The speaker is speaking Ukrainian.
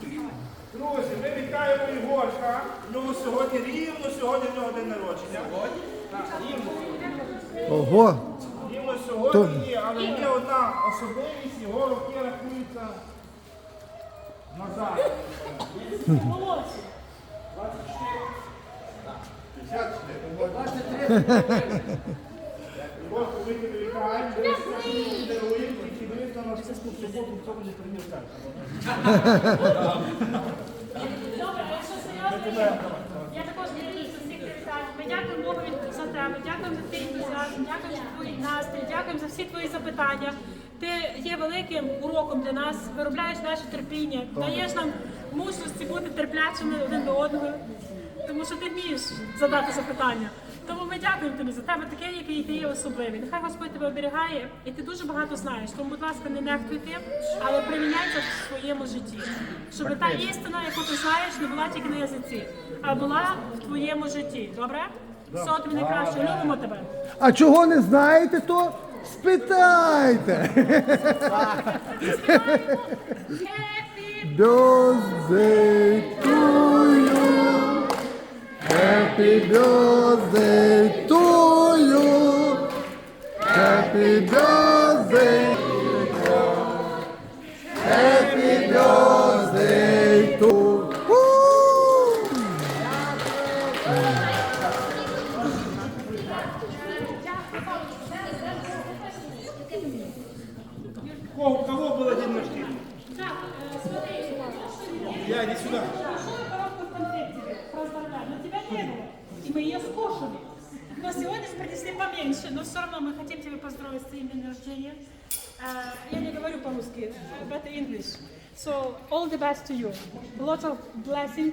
Друзі, ми вітаємо Ігорка. У нього сьогодні рівно сьогодні в нього день народження. Сьогодні? Так, рівно. Ого, Рівно сьогодні є, але є одна особливість, його роки рахуються назад. 24. Ігорку, ми тебе вітаємо. Дивись, даруємо, і дивись на наступну суботу, в цьому не приміркай. Добре, а якщо серйозно, я також ділюся всіх привітань. Ми дякуємо за тебе, дякуємо за твій ентузіазм, дякуємо за твій настрій, дякуємо за всі твої запитання. Ти є великим уроком для нас, виробляєш наше терпіння, даєш нам мужності бути терплячими один до одного, тому що ти вмієш задати запитання. Тому ми дякуємо тобі за тебе, таке, який ти є особливий. Нехай Господь тебе оберігає, і ти дуже багато знаєш. Тому, будь ласка, не нехтуй тим, але приміняй це в своєму житті. Щоб та істина, яку ти знаєш, не була тільки на язиці, а була в твоєму житті. Добре? Всього тобі найкраще. Любимо тебе. а чого не знаєте, то спитайте. Happy Birthday Happy birthday to you. Happy birthday. Happy birthday to Woo! Кого, было день рождения? Э, Я, иди сюда. Но мы принесли поменьше, но все равно мы хотим тебя поздравить с твоим днем рождения. Uh, Я не говорю по-русски, but English. So, all the best to you. Lots of blessings